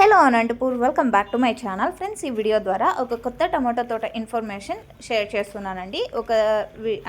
Hello Anantapur welcome back to my channel friends ఈ video ద్వారా ఒక కొత్త టమాటో తోట ఇన్ఫర్మేషన్ షేర్ చేస్తున్నానండి. ఒక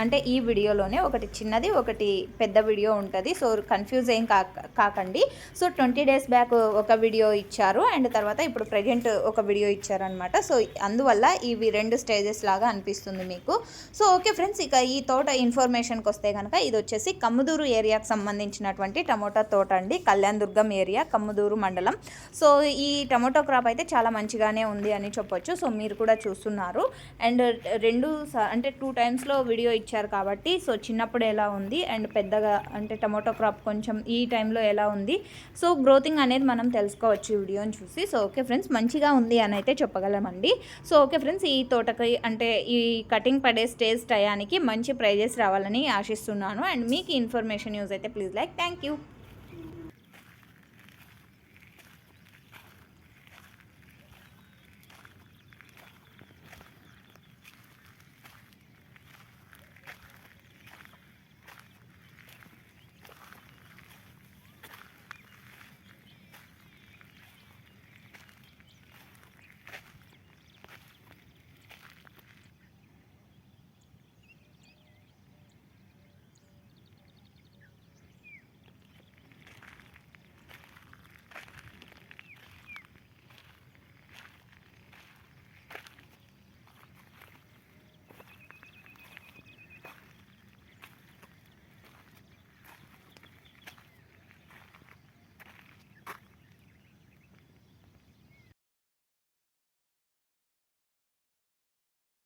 అంటే ఈ వీడియోలోనే ఒకటి చిన్నది ఒకటి పెద్ద వీడియో ఉంటుంది. సో కన్ఫ్యూజ్ ఏం కాక కాకండి. సో ట్వంటీ డేస్ బ్యాక్ ఒక వీడియో ఇచ్చారు. అండ్ తర్వాత ఇప్పుడు ప్రజెంట్ ఒక వీడియో ఇచ్చారనమాట సో అందువల్ల ఇవి రెండు స్టేజెస్ లాగా అనిపిస్తుంది మీకు. సో ఓకే ఫ్రెండ్స్ ఇక ఈ తోట ఇన్ఫర్మేషన్కి వస్తే కనుక ఇది వచ్చేసి కమ్ముదూరు ఏరియాకు సంబంధించినటువంటి టమోటా తోట అండి. కళ్యాణ్ దుర్గం ఏరియా కమ్ముదూరు మండలం. సో ఈ టమాటో క్రాప్ అయితే చాలా మంచిగానే ఉంది అని చెప్పొచ్చు. సో మీరు కూడా చూస్తున్నారు. అండ్ రెండు అంటే టూ టైమ్స్లో వీడియో ఇచ్చారు కాబట్టి సో చిన్నప్పుడు ఎలా ఉంది? అండ్ పెద్దగా అంటే టమోటో క్రాప్ కొంచెం ఈ టైంలో ఎలా ఉంది? సో గ్రోతింగ్ అనేది మనం తెలుసుకోవచ్చు ఈ వీడియోని చూసి. సో ఓకే ఫ్రెండ్స్ మంచిగా ఉంది అని అయితే చెప్పగలమండి. సో ఓకే ఫ్రెండ్స్ ఈ తోటకి అంటే ఈ కటింగ్ పడే స్టేజ్ టయానికి మంచి ప్రైజెస్ రావాలని ఆశిస్తున్నాను. అండ్ మీకు ఇన్ఫర్మేషన్ యూజ్ అయితే ప్లీజ్ లైక్. Thank you.